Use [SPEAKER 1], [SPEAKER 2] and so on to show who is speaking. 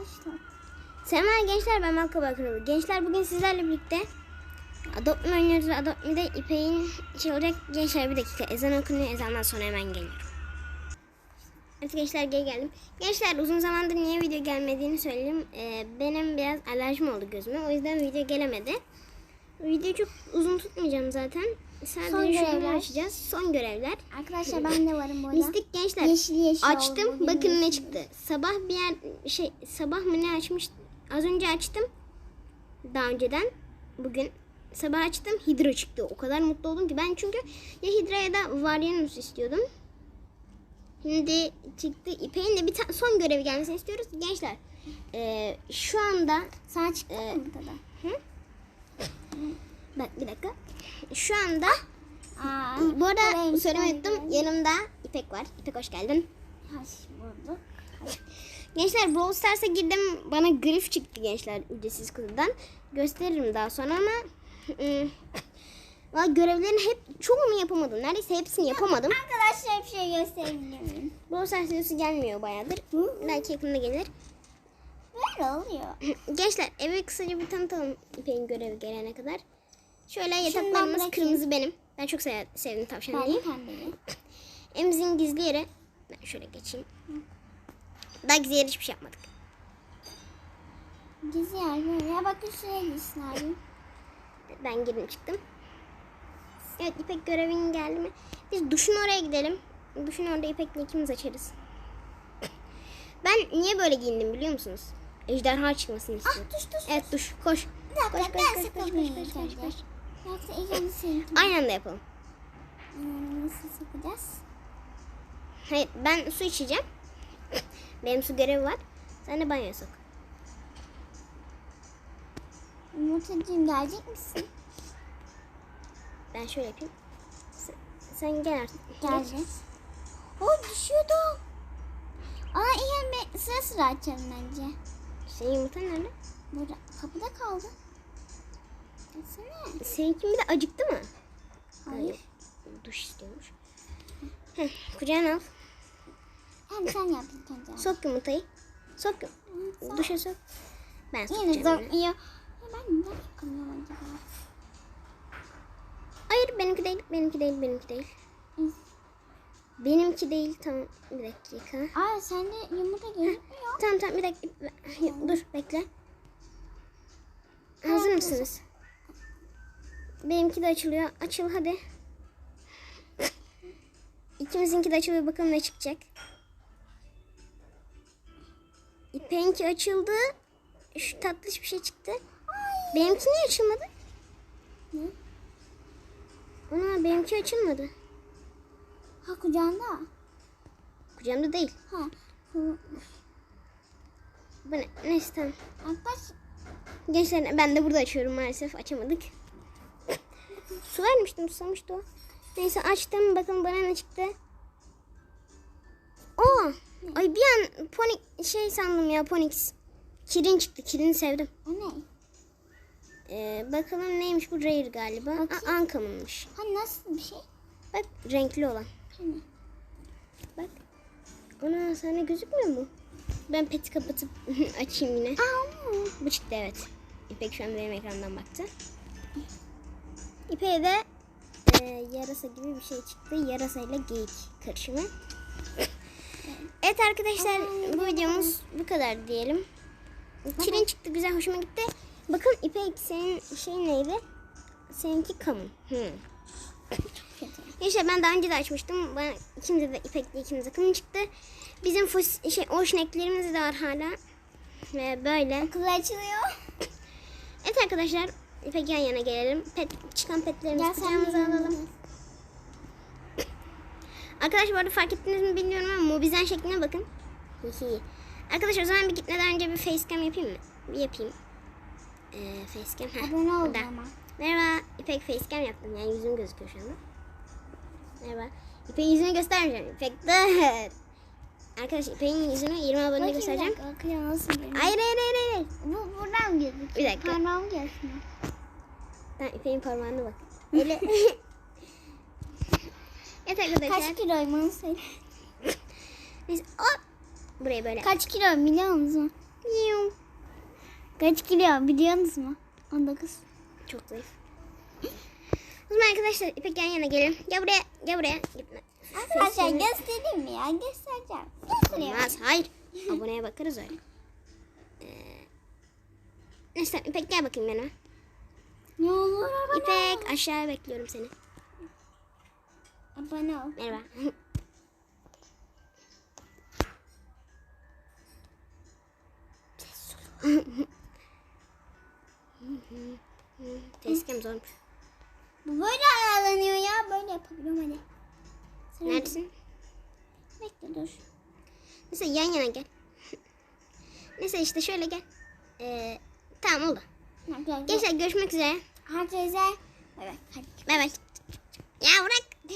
[SPEAKER 1] Başlat.
[SPEAKER 2] Selam gençler ben Malka Bakıroğlu. Gençler bugün sizlerle birlikte Adopt Me oynuyoruz. Adopt Me'de İpek'in şey olacak. Gençler bir dakika ezan okunuyor. Ezandan sonra hemen geliyorum. Evet gençler geri geldim. Gençler uzun zamandır niye video gelmediğini söyleyeyim. Ee, benim biraz alerjim oldu gözüme. O yüzden video gelemedi. Videoyu çok uzun tutmayacağım zaten. Sadece
[SPEAKER 1] Son görevler.
[SPEAKER 2] açacağız. Son görevler.
[SPEAKER 1] Arkadaşlar ben de varım burada.
[SPEAKER 2] Mistik gençler.
[SPEAKER 1] Yeşil yeşil oldu
[SPEAKER 2] Açtım.
[SPEAKER 1] bugün
[SPEAKER 2] Bakın ne çıktı. Sabah bir yer şey sabah mı ne açmış? Az önce açtım. Daha önceden bugün sabah açtım. Hidra çıktı. O kadar mutlu oldum ki ben çünkü ya Hidra ya da Varianus istiyordum. Şimdi çıktı. İpek'in de bir son görevi gelmesini istiyoruz. Gençler eee, şu anda
[SPEAKER 1] Sana çıktı
[SPEAKER 2] Ee,
[SPEAKER 1] mı bu kadar?
[SPEAKER 2] Bak bir dakika. Şu anda
[SPEAKER 1] Aa,
[SPEAKER 2] bu arada söylemeyi unuttum. Yanımda İpek var. İpek hoş geldin.
[SPEAKER 1] Hoş bulduk.
[SPEAKER 2] Gençler Brawl Stars'a girdim. Bana grif çıktı gençler ücretsiz kutudan. Gösteririm daha sonra ama ım, valla görevlerin hep çoğunu yapamadım. Neredeyse hepsini yapamadım.
[SPEAKER 1] Arkadaşlar bir şey gösterebilir miyim?
[SPEAKER 2] Brawl Stars videosu gelmiyor bayağıdır. Belki yakında gelir.
[SPEAKER 1] Böyle oluyor.
[SPEAKER 2] Gençler evi kısaca bir tanıtalım İpek'in görevi gelene kadar. Şöyle yataklarımız
[SPEAKER 1] bırakayım.
[SPEAKER 2] kırmızı benim. Ben çok sev sevdim
[SPEAKER 1] de pembeli.
[SPEAKER 2] Emzin gizli yeri. Ben şöyle geçeyim. Daha gizli yere hiçbir şey yapmadık.
[SPEAKER 1] Gizli yer böyle. Ya bakın şuraya gitsin abi.
[SPEAKER 2] Ben girdim çıktım. Evet İpek görevin geldi mi? Biz duşun oraya gidelim. Duşun orada İpek'le ikimiz açarız. Ben niye böyle giyindim biliyor musunuz? Ejderha çıkmasını istiyorum.
[SPEAKER 1] Ah düş düş.
[SPEAKER 2] Evet duş koş.
[SPEAKER 1] Dakika
[SPEAKER 2] Koş, koş, koş, koş, koş, koş, koş.
[SPEAKER 1] Yoksa
[SPEAKER 2] Aynı anda yapalım.
[SPEAKER 1] Hmm, nasıl sıkacağız?
[SPEAKER 2] Hayır ben su içeceğim. Benim su görevi var. Sen de banyoya sok.
[SPEAKER 1] Yumurtacığım gelecek misin?
[SPEAKER 2] Ben şöyle yapayım. Sen, sen gel artık.
[SPEAKER 1] Geldi. O düşüyordu. Aa iyi sıra sıra açalım bence.
[SPEAKER 2] Senin yumurtan nerede?
[SPEAKER 1] Burada kapıda kaldı. Gelsene.
[SPEAKER 2] Seninki bir de acıktı mı?
[SPEAKER 1] Hayır.
[SPEAKER 2] Duş istiyormuş. Heh, kucağına al.
[SPEAKER 1] Hem sen yap ilk önce.
[SPEAKER 2] Sok yumurtayı. Sok.
[SPEAKER 1] Sok.
[SPEAKER 2] Duşa sok. Ben
[SPEAKER 1] Yine
[SPEAKER 2] sokacağım.
[SPEAKER 1] zor.
[SPEAKER 2] yine.
[SPEAKER 1] Ya ben neden sokamıyorum acaba?
[SPEAKER 2] Hayır benimki değil. Benimki değil. Benimki değil. Benimki değil. Tamam. Bir dakika.
[SPEAKER 1] Aa sende yumurta gözükmüyor.
[SPEAKER 2] Tamam tamam bir dakika. Dur bekle. Hazır mısınız? Benimki de açılıyor. Açıl hadi. İkimizinki de açılıyor. Bakalım ne çıkacak. İpek'inki açıldı. Şu tatlış bir şey çıktı. Benimki niye açılmadı?
[SPEAKER 1] Ne?
[SPEAKER 2] Ana benimki açılmadı.
[SPEAKER 1] Ha kucağında.
[SPEAKER 2] Kucağımda değil.
[SPEAKER 1] Ha.
[SPEAKER 2] Bu ne? Neyse tamam.
[SPEAKER 1] Arkadaş
[SPEAKER 2] Gençler ben de burada açıyorum maalesef açamadık. Su vermiştim susamıştı o. Neyse açtım bakalım bana ne çıktı. Aa, ay bir an ponik şey sandım ya ponix. Kirin çıktı. Kirini sevdim.
[SPEAKER 1] o ne?
[SPEAKER 2] Ee, bakalım neymiş bu rare galiba. Aa, Ankam'ınmış.
[SPEAKER 1] Ha nasıl bir şey?
[SPEAKER 2] Bak renkli olan.
[SPEAKER 1] Hani?
[SPEAKER 2] Bak. Ona sana gözükmüyor mu? Ben peti kapatıp açayım yine.
[SPEAKER 1] Aa?
[SPEAKER 2] Bu çıktı evet. İpek şu an benim ekrandan baktı. İpek'e de e, yarasa gibi bir şey çıktı. Yarasa ile geyik karışımı. Evet arkadaşlar bu videomuz bu kadar diyelim. Kirin çıktı güzel hoşuma gitti. Bakın İpek senin şey neydi? Seninki kamun. Hmm. İşte ben daha önce de açmıştım. Bana ikimize de İpek'le ikimize kamun çıktı. Bizim fos, şey, orijinallerimiz de var hala. Ve böyle.
[SPEAKER 1] Okul açılıyor.
[SPEAKER 2] Evet arkadaşlar İpek yan yana gelelim. Pet, çıkan petlerimizi
[SPEAKER 1] Gel
[SPEAKER 2] kucağımıza alalım. Arkadaşlar bu arada fark ettiniz mi bilmiyorum ama Mobizen şekline bakın. Arkadaşlar o zaman bir gitmeden önce bir facecam yapayım mı? Bir yapayım. Ee, facecam. Heh,
[SPEAKER 1] Abone ol ama.
[SPEAKER 2] Merhaba. İpek facecam yaptım. Yani yüzüm gözüküyor şu anda. Merhaba. İpek'in yüzünü göstermeyeceğim. İpek dur. Arkadaşlar İpek'in yüzünü 20 abone
[SPEAKER 1] Bakayım
[SPEAKER 2] göstereceğim.
[SPEAKER 1] Akıyor nasıl görünüyor?
[SPEAKER 2] Hayır hayır hayır hayır.
[SPEAKER 1] Bu buradan mı gözüküyor?
[SPEAKER 2] Bir dakika.
[SPEAKER 1] Parmağım gözüküyor.
[SPEAKER 2] Ben İpek'in parmağına bak. Öyle. evet arkadaşlar.
[SPEAKER 1] Kaç kiloyum onu söyle.
[SPEAKER 2] Neyse. Hop. Buraya böyle.
[SPEAKER 1] Kaç kilo biliyor musun?
[SPEAKER 2] Miyav.
[SPEAKER 1] Kaç kilo biliyorsunuz mu? 19.
[SPEAKER 2] Çok zayıf. O zaman arkadaşlar İpek yan yana gelin. Gel buraya. Gel buraya. Gitme.
[SPEAKER 1] Arkadaşlar
[SPEAKER 2] Sesini-
[SPEAKER 1] göstereyim mi ya? Göstereceğim. Göstereyim.
[SPEAKER 2] Olmaz. Hayır. Aboneye bakarız öyle. Ee, neyse İpek gel bakayım yanıma.
[SPEAKER 1] Ne olur abone.
[SPEAKER 2] İpek aşağıya bekliyorum seni.
[SPEAKER 1] Abone ol.
[SPEAKER 2] Merhaba. Facecam zormuş.
[SPEAKER 1] Bu böyle ayarlanıyor ya. Böyle yapabiliyorum hadi. Sıra
[SPEAKER 2] Neredesin?
[SPEAKER 1] Bekle dur.
[SPEAKER 2] Neyse yan yana gel. Neyse işte şöyle gel. Ee, tamam oldu. Gençler görüşmek üzere.
[SPEAKER 1] Herkese. Evet. Hadi.
[SPEAKER 2] Bay bay. Ya bırak.